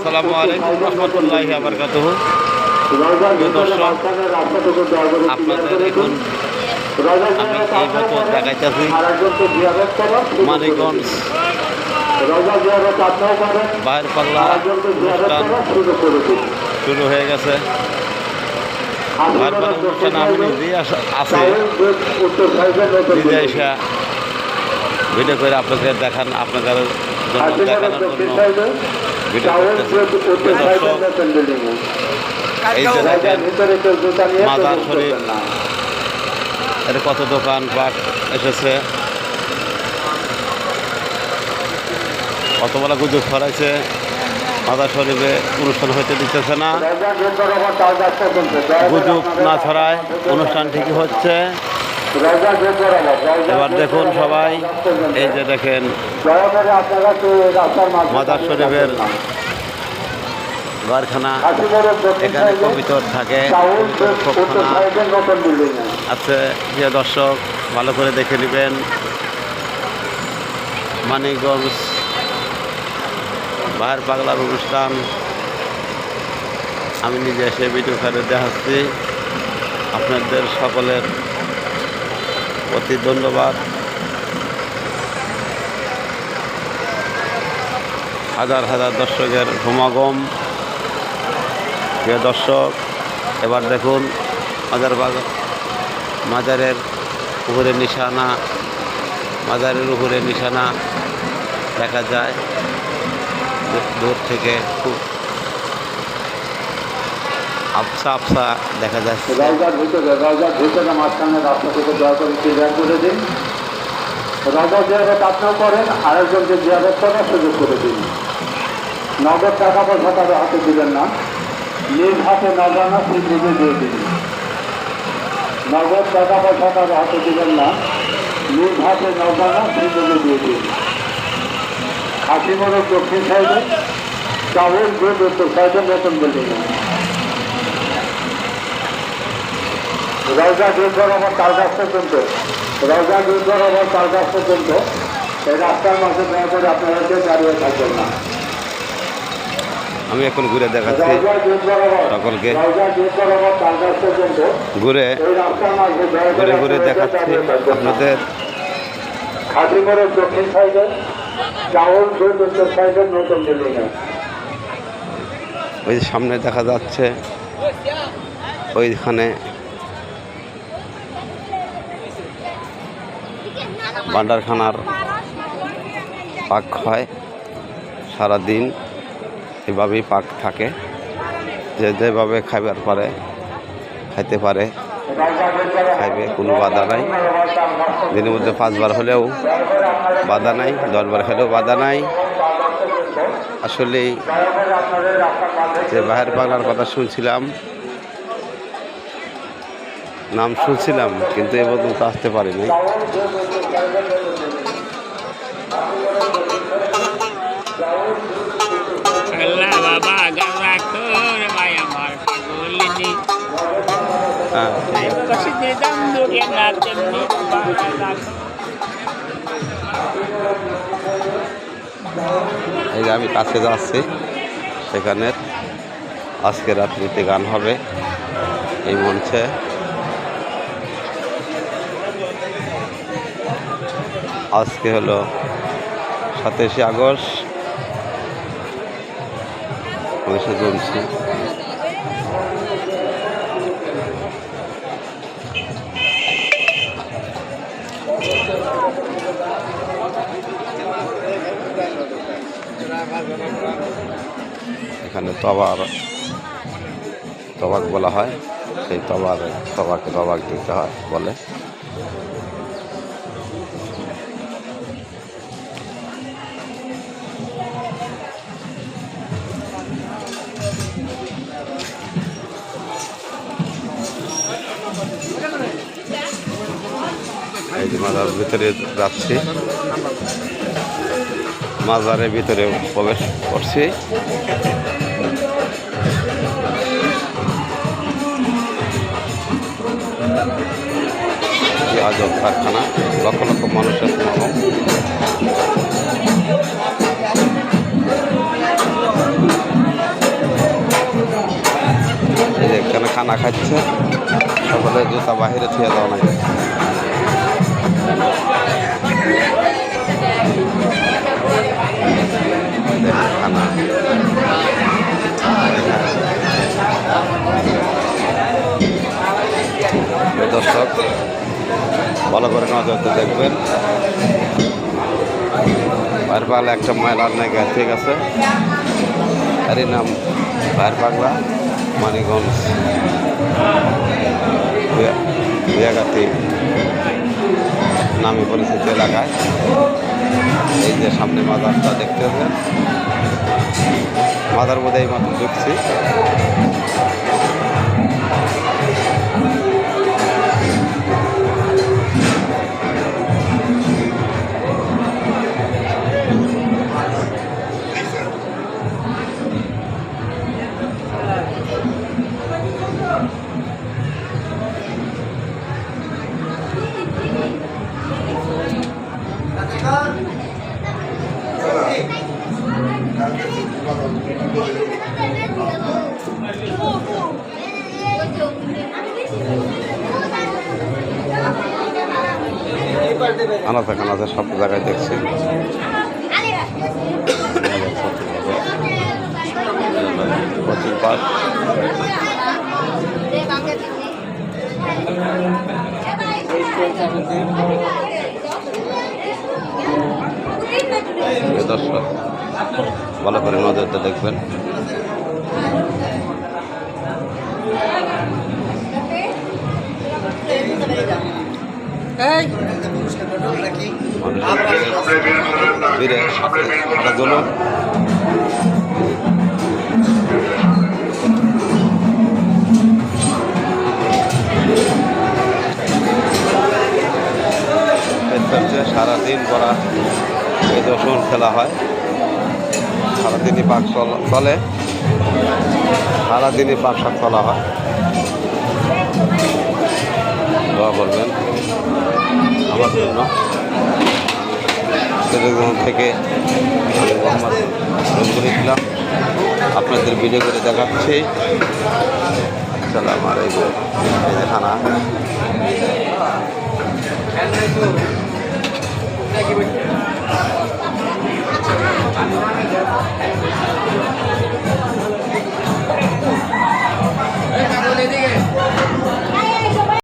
আসসালামু আলাইকুম রহমতুল্লাহ আবরকাত দর্শক, আপনাদের এখন আমি এই মতো দেখাইতেছি? মানিকগঞ্জ বাইর পাল্লা অনুষ্ঠান শুরু হয়ে গেছে। বাইর পাল্লা অনুষ্ঠানে আমি নিজেই আছি। নিজে এসে ভিডিও করে আপনাদের দেখান আপনাদের জন্য দেখানোর জন্য ভিডিও করতেছি দর্শক এই যে দেখেন মাজার শরীফ এর কত দোকান পাট এসেছে। কতবেলা গুজব ছড়াইছে। মাজার শরীফে অনুষ্ঠান হইতে দিতেছে না। গুজব না ছড়ায়। অনুষ্ঠান ঠিকই হচ্ছে। এবার দেখুন সবাই, এই যে দেখেন মাদার শরীফের কারখানা এখানে কবিতর থাকে আছে যে দর্শক, ভালো করে দেখে নেবেন। মানিকগঞ্জ বাহার পাগলার অনুষ্ঠান। আমি নিজে এসে ভিডিও করে দেখাচ্ছি। আপনাদের সকলের প্রতি ধন্যবাদ। হাজার হাজার দর্শকের সমাগম। প্রিয় দর্শক, এবার দেখুন মাজার বাগ মাজারের উপরে নিশানা। মাজারের উপরে নিশানা দেখা যায়। দূর থেকে খুব আবসা আবসা দেখা যাচ্ছে। রাজার ভিতরে রাজার ভিতরে মাঝখানে রাস্তা থেকে দয়া করে ক্লিয়ার করে দিন। রাজা জিয়ারত আপনিও করেন, আরেকজনকে জিয়ারত করার সুযোগ করে দিন। নগদ টাকা পয়সা তাদের হাতে দিবেন না। নিজ হাতে নজানা সেই নিজে দিয়ে দিন। নগদ টাকা পয়সা তাদের হাতে দিবেন না। নিজ হাতে নজানা সেই নিজে দিয়ে দিন। হাসিমোড়ের দক্ষিণ সাইডে, চাউল, দুধ, উত্তর সাইডে নতুন বিল্ডিংয়ে রওজা বরাবর তার কাছ পর্যন্ত রওজা বরাবর তার কাছ পর্যন্ত এই রাস্তার মাঝে দয়া করে আপনারা কেউ দাঁড়িয়ে থাকবেন না আমি এখন ঘুরে দেখাচ্ছি সকলকে। ঘুরে ঘুরে ঘুরে দেখাচ্ছি। আপনাদের খাদিমোড়ের দক্ষিণ সাইডে চাউল উত্তর সাইডে নতুন বিল্ডিংয়ে ওই সামনে দেখা যাচ্ছে ওইখানে ভান্ডারখানার পাক হয়। সারাদিন এভাবেই পাক থাকে। যে যেভাবে খাইবার পারে, খাইতে পারে, খাইবে, কোনো বাধা নাই। দিনের মধ্যে পাঁচবার হলেও বাধা নাই, দশবার হলেও বাধা নাই। মাঝে যে বাহের বাংলার কথা শুনছিলাম নাম শুনছিলাম কিন্তু এ পর্যন্ত আসতে পারিনি। হ্যাঁ। এই যে আমি কাছে যাচ্ছি সেখানের আজকে রাত্রিতে গান হবে। এই মঞ্চে আজকে হলো সাতাশে আগস্ট। উনিশে জমছি। এখানে তবার, তবাক বলা হয়। সেই তবার, তবাকে তবাক দিতে হয় বলে। মাজার ভিতরে যাচ্ছি। মাজারের ভিতরে প্রবেশ করছি। আজব কারখানা, লক্ষ লক্ষ মানুষের সমাগম। এখানে খানা খাচ্ছে, সকলে জুতা বাহিরে থিয়ে দেওয়া নাই। দর্শক, ভালো করে নজরতে দেখবেন। ভাইয়ের একটা ময়লার নাকি ঠিক আছে। এরই নাম ভাইয়ের পাগলা মানিগঞ্জ বিয়াগাতি। নামে পরিচিত এলাকায়। এই যে সামনে মাদারটা দেখতে হবে। মাজার বোধ এই মাত্র ঢুকছি। আনাচে কানাচে সব জায়গায় দেখছি। কোচিং পার্ক দর্শক ভালো করে নজরটা দেখবেন। মানুষের ভিড়ে সারাদিন করা এই দর্শন খেলা হয় সারাদিনই পাক চলে সারাদিনই পাক শাক চলা হয়। দোয়া করবেন আমার জন্য। সিরাজগঞ্জ থেকে আমি আপনাদের ভিডিও করে দেখাচ্ছি। আসসালামু আলাইকুম। এই